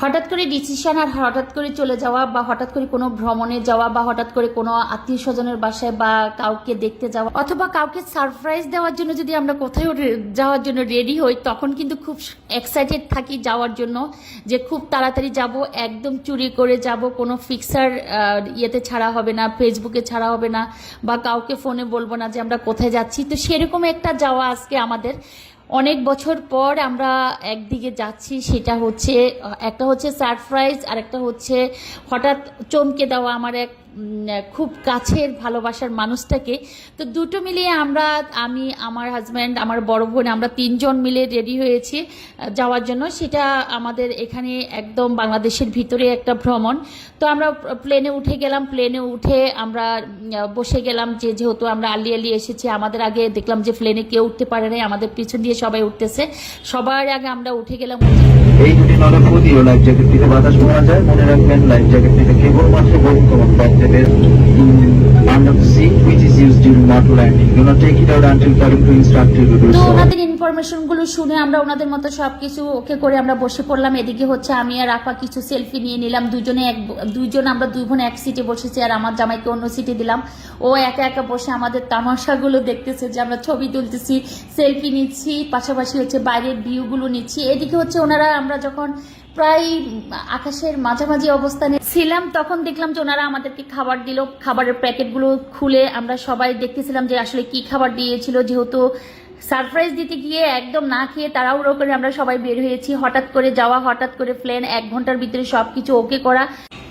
হঠাৎ করে ডিসিশন আর হঠাৎ করে চলে যাওয়া বা হঠাৎ করে কোনো ভ্রমণে যাওয়া বা হঠাৎ করে কোনো আত্মীয় স্বজনের বাসায় বা কাউকে দেখতে যাওয়া অথবা কাউকে সারপ্রাইজ দেওয়ার জন্য যদি আমরা কোথাও রে- যাওয়ার জন্য রেডি হই, তখন কিন্তু খুব এক্সাইটেড থাকি যাওয়ার জন্য যে খুব তাড়াতাড়ি যাব, একদম চুরি করে যাব, কোনো ফিক্সার ইয়েতে ছাড়া হবে না ফেসবুকে ছাড়া হবে না বা কাউকে ফোনে বলব না যে আমরা কোথায় যাচ্ছি। তো সেরকম একটা যাওয়া আজকে আমাদের। অনেক বছর পর আমরা একদিকে যাচ্ছি, সেটা হচ্ছে, একটা হচ্ছে সারপ্রাইজ আর একটা হচ্ছে হঠাৎ চমকে দেওয়া আমার এক খুব কাছের ভালোবাসার মানুষটাকে। তো দুটো মিলিয়ে আমরা, আমি, আমার হাজব্যান্ড আমার বড় বোন, আমরা তিনজন মিলে রেডি হয়েছি যাওয়ার জন্য। সেটা আমাদের এখানে একদম বাংলাদেশের ভিতরে একটা ভ্রমণ। তো আমরা প্লেনে উঠে গেলাম, প্লেনে উঠে আমরা বসে গেলাম যে যেহেতু আমরা আলি আলি এসেছি, আমাদের আগে দেখলাম যে প্লেনে কেউ উঠতে পারে নাই, আমাদের পিছন দিয়ে সবাই উঠতেছে। সবার আগে আমরা উঠে গেলাম। এই দুটি নলে ক্ষতিও লাইফ জ্যাকেট থেকে বাতাস বোনা যায়, মনে রাখবেন লাইফ জ্যাকেট থেকে কেবলমাত্র বরুণ পথের under sea which is used during water landing. Do not take it out until coming to instruct you to do so. ওনাদের ইনফরমেশনগুলো শুনে আমরা ওনাদের মতো সবকিছু ওকে করে আমরা বসে পড়লাম এদিকে হচ্ছে আমি আর আপা কিছু সেলফি নিয়ে নিলাম দুজনে এক দুইজন আমরা দুই বোন এক সিটে বসেছি আর আমার জামাইকে অন্য সিটে দিলাম ও একা একা বসে আমাদের তামাশাগুলো দেখতেছে যে আমরা ছবি তুলতেছি সেলফি নিচ্ছি পাশাপাশি হচ্ছে বাইরের ভিউগুলো নিচ্ছি এদিকে হচ্ছে ওনারা আমরা যখন প্রায় আকাশের মাঝামাঝি অবস্থানে ছিলাম, তখন দেখলাম যে ওনারা আমাদেরকে খাবার দিল। খাবারের প্যাকেটগুলো খুলে আমরা সবাই দেখতেছিলাম যে আসলে কি খাবার দিয়েছিল, যেহেতু সারপ্রাইজ দিতে গিয়ে একদম না খেয়ে তাড়াহুড়ো করে আমরা সবাই বের হয়েছি। হঠাৎ করে যাওয়া, হঠাৎ করে প্লেন, এক ঘণ্টার ভিতরে সবকিছু ওকে করা।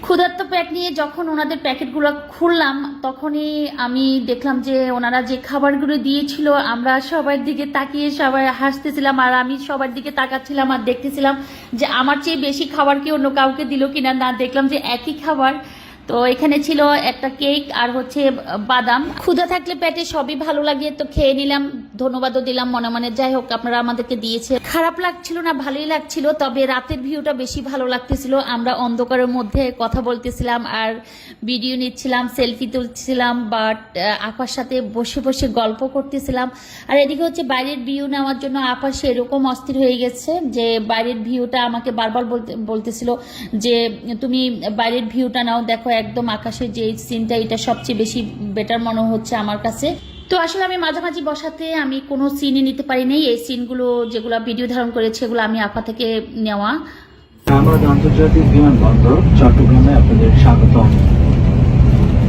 ক্ষুধার্ত প্যাক নিয়ে যখন ওনাদের প্যাকেটগুলো খুললাম, তখনই আমি দেখলাম যে ওনারা যে খাবারগুলো দিয়েছিল, আমরা সবার দিকে তাকিয়ে সবাই হাসতেছিলাম আর আমি সবার দিকে তাকাচ্ছিলাম আর দেখতেছিলাম যে আমার চেয়ে বেশি খাবার কি অন্য কাউকে দিল কিনা না দেখলাম যে একই খাবার। তো এখানে ছিল একটা কেক আর হচ্ছে বাদাম। ক্ষুধা থাকলে পেটে সবই ভালো লাগে, তো খেয়ে নিলাম। ধন্যবাদও দিলাম মনে মনে। যাই হোক, আপনারা আমাদেরকে দিয়েছে খারাপ লাগছিল না, ভালোই লাগছিল, তবে রাতের ভিউটা বেশি ভালো লাগতেছিল। আমরা অন্ধকারের মধ্যে কথা বলতেছিলাম আর ভিডিও নিচ্ছিলাম সেলফি তুলছিলাম বাট আপার সাথে বসে বসে গল্প করতেছিলাম। আর এদিকে হচ্ছে বাইরের ভিউ নেওয়ার জন্য আপা সেরকম অস্থির হয়ে গেছে যে বাইরের ভিউটা আমাকে বারবার বলতে, বলতেছিল যে, তুমি বাইরের ভিউটা নাও, দেখো একদম আকাশের যে সিনটা এটা সবচেয়ে বেশি বেটার মনে হচ্ছে আমার কাছে। তো আসলে আমি মাঝামাঝি বসাতে আমি কোনো সিনই নিতে পারি নাই। এই সিনগুলো যেগুলো ভিডিও ধারণ করেছে, এগুলো আমি আপা থেকে নেওয়া। আন্তর্জাতিক বিমানবন্দর চট্টগ্রামে আপনাদের স্বাগতম।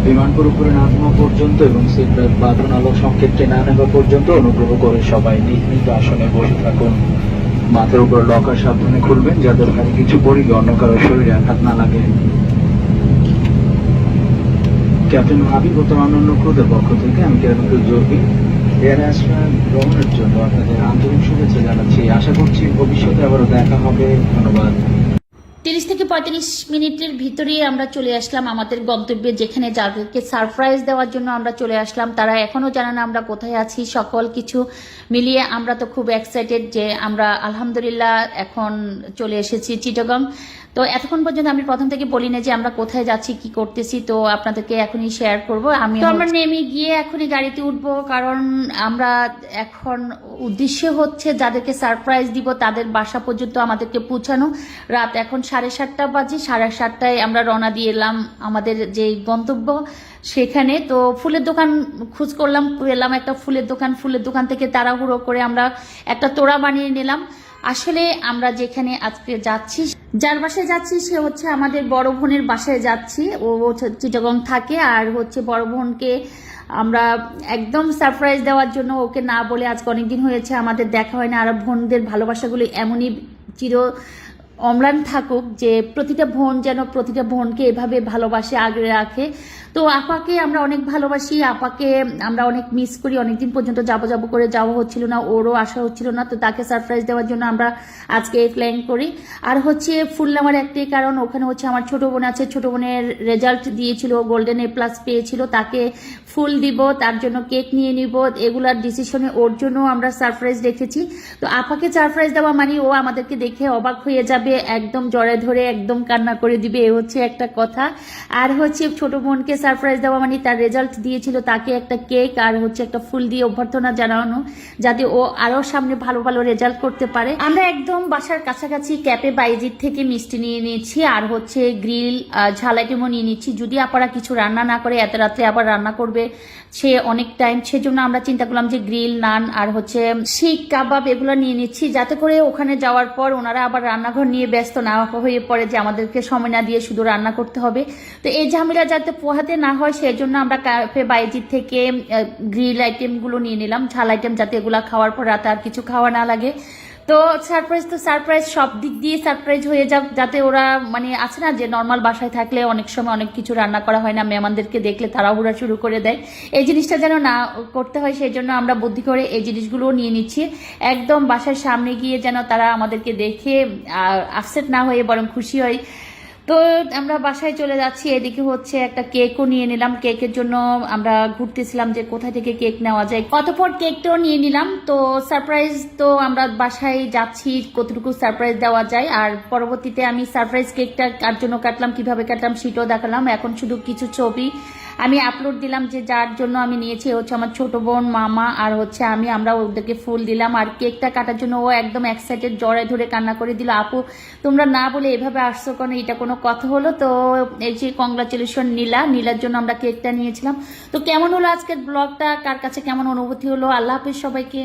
বিমানপুর উপরে নামা পর্যন্ত এবং সিট বেল্ট বাঁধন আলো সংকেতটি না নেওয়া পর্যন্ত অনুগ্রহ করে সবাই নিজ আসনে বসে থাকুন। মাথার উপর লকার সাবধানে খুলবেন, যাতে ওখানে কিছু পড়িলে অন্য কারও শরীরে আঘাত না লাগে। ক্যাপ্টেন হাবিব ও তার অন্যান্য ক্রুদের পক্ষ থেকে আমি ক্যাপ্টেন জরুরি এয়ার আশ্রয় গ্রহণের জন্য আপনাদের আন্তরিক শুভেচ্ছা জানাচ্ছি। আশা করছি ভবিষ্যতে আবারও দেখা হবে। ধন্যবাদ। তিরিশ থেকে পঁয়ত্রিশ মিনিটের ভিতরে আমরা চলে আসলাম আমাদের গন্তব্যে যেখানে যাদেরকে সারপ্রাইজ দেওয়ার জন্য আমরা চলে আসলাম। তারা এখনও জানে না আমরা কোথায় আছি। সকল কিছু মিলিয়ে আমরা তো খুব এক্সাইটেড যে আমরা আলহামদুলিল্লাহ এখন চলে এসেছি চিটগং। তো এতক্ষণ পর্যন্ত আমি প্রথম থেকে বলি না যে আমরা কোথায় যাচ্ছি কি করতেছি তো আপনাদেরকে এখনই শেয়ার করব। আমি আমরা নেমে গিয়ে এখনই গাড়িতে উঠবো কারণ আমরা এখন উদ্দেশ্য হচ্ছে যাদেরকে সারপ্রাইজ দিব, তাদের বাসা পর্যন্ত আমাদেরকে পৌঁছানো। রাত এখন সাড়ে সাতটা বাজে, সাড়ে সাতটায় আমরা রওনা দিয়ে এলাম আমাদের যে গন্তব্য সেখানে। তো ফুলের দোকান খোঁজ করলাম এলাম একটা ফুলের দোকান। ফুলের দোকান থেকে তাড়াহুড়ো করে আমরা একটা তোড়া বানিয়ে নিলাম। আসলে আমরা যেখানে আজকে যাচ্ছি যার বাসায় যাচ্ছি, সে হচ্ছে আমাদের বড় বোনের বাসায় যাচ্ছি। ও চিটাগং থাকে আর হচ্ছে বড় বোনকে আমরা একদম সারপ্রাইজ দেওয়ার জন্য ওকে না বলে আজকে অনেকদিন হয়েছে, আমাদের দেখা হয় না। আর বোনদের ভালোবাসাগুলো এমনই চির অম্লান থাকুক যে প্রতিটা বোন যেন প্রতিটা বোনকে এভাবে ভালোবাসে আগলে রাখে। তো আপাকে আমরা অনেক ভালোবাসি, আপাকে আমরা অনেক মিস করি, অনেকদিন পর্যন্ত যাব যাব করে যাওয়া হচ্ছিল না, ওরও আসা হচ্ছিল না, তো তাকে সারপ্রাইজ দেওয়ার জন্য আমরা আজকে প্ল্যান করি। আর হচ্ছে ফুল নেওয়ার একটাই কারণ, ওখানে হচ্ছে আমার ছোট বোন আছে, ছোট বোনের রেজাল্ট দিয়েছিল গোল্ডেন এ প্লাস পেয়েছিল, তাকে ফুল দিব, তার জন্য কেক নিয়ে নিব, এগুলার ডিসিশনে ওর জন্য আমরা সারপ্রাইজ রেখেছি। তো আপাকে সারপ্রাইজ দেওয়া মানে ও আমাদেরকে দেখে অবাক হয়ে যাবে, একদম জড়ে ধরে, একদম কান্না করে দিবে, এ হচ্ছে একটা কথা। আর হচ্ছে ছোট বোনকে সারপ্রাইজ দেওয়া মানে তার রেজাল্ট দিয়েছিল তাকে একটা কেক আর হচ্ছে একটা ফুল দিয়ে অভ্যর্থনা জানানো, যাতে ও আরও সামনে ভালো ভালো রেজাল্ট করতে পারে। আমরা একদম বাসার কাছাকাছি ক্যাপে বাইজির থেকে মিষ্টি নিয়ে নিয়েছি আর হচ্ছে গ্রিল ঝালাইটিমও নিয়ে নিচ্ছি। যদি আপারা কিছু রান্না না করে এত রাত্রে আবার রান্না করবে, সে অনেক টাইম সেজন্য আমরা চিন্তা করলাম যে গ্রিল নান আর হচ্ছে শিক কাবাব এগুলো নিয়ে নিচ্ছি, যাতে করে ওখানে যাওয়ার পর ওনারা আবার রান্নাঘর নিয়ে ব্যস্ত না হয়ে পড়ে যে আমাদেরকে সময় না দিয়ে শুধু রান্না করতে হবে। তো এই ঝামেলা যাতে পোহাতে না হয় সেই জন্য আমরা ক্যাফে বাইজির থেকে গ্রিল আইটেমগুলো নিয়ে নিলাম। ঝাল আইটেম যাতে এগুলা খাওয়ার পর রাতে আর কিছু খাওয়া না লাগে। তো সারপ্রাইজ তো সারপ্রাইজ সব দিক দিয়ে সারপ্রাইজ হয়ে যাক, যাতে ওরা মানে আছে না যে নর্মাল বাসায় থাকলে অনেক সময় অনেক কিছু রান্না করা হয় না, মেহমানদেরকে দেখলে তারা তাড়াহুড়া শুরু করে দেয়। এই জিনিসটা যেন না করতে হয় সেই জন্য আমরা বুদ্ধি করে এই জিনিসগুলোও নিয়ে নিচ্ছি। একদম বাসার সামনে গিয়ে যেন তারা আমাদেরকে দেখে আপসেট না হয়ে বরং খুশি হয়। তো আমরা বাসায় চলে যাচ্ছি, এদিকে হচ্ছে একটা কেকও নিয়ে নিলাম। কেকের জন্য আমরা ঘুরতেছিলাম যে কোথা থেকে কেক নেওয়া যায়। কতপর কেকটাও নিয়ে নিলাম, তো সারপ্রাইজ তো আমরা বাসায় যাচ্ছি, কতটুকু সারপ্রাইজ দেওয়া যায়। আর পরবর্তীতে আমি সারপ্রাইজ কেকটা কার জন্য কাটলাম, কীভাবে কাটলাম সেটাও দেখালাম। এখন শুধু কিছু ছবি আমি আপলোড দিলাম যে যার জন্য আমি নিয়েছি হচ্ছে আমার ছোট বোন মামা, আর হচ্ছে আমি, আমরা ওদেরকে ফুল দিলাম, আর কেকটা কাটার জন্য ও একদম এক্সাইটেড জড়ায় ধরে কান্না করে দিল, আপু, তোমরা না বলে এভাবে আসছো কেন? এটা কোনো কথা হলো? তো এই যে কংগ্রাচুলেশন নীলা, নীলার জন্য আমরা কেকটা নিয়েছিলাম। তো কেমন হলো আজকের ব্লগটা কার কাছে কেমন অনুভূতি হলো? আল্লাহ হাফিজ সবাইকে।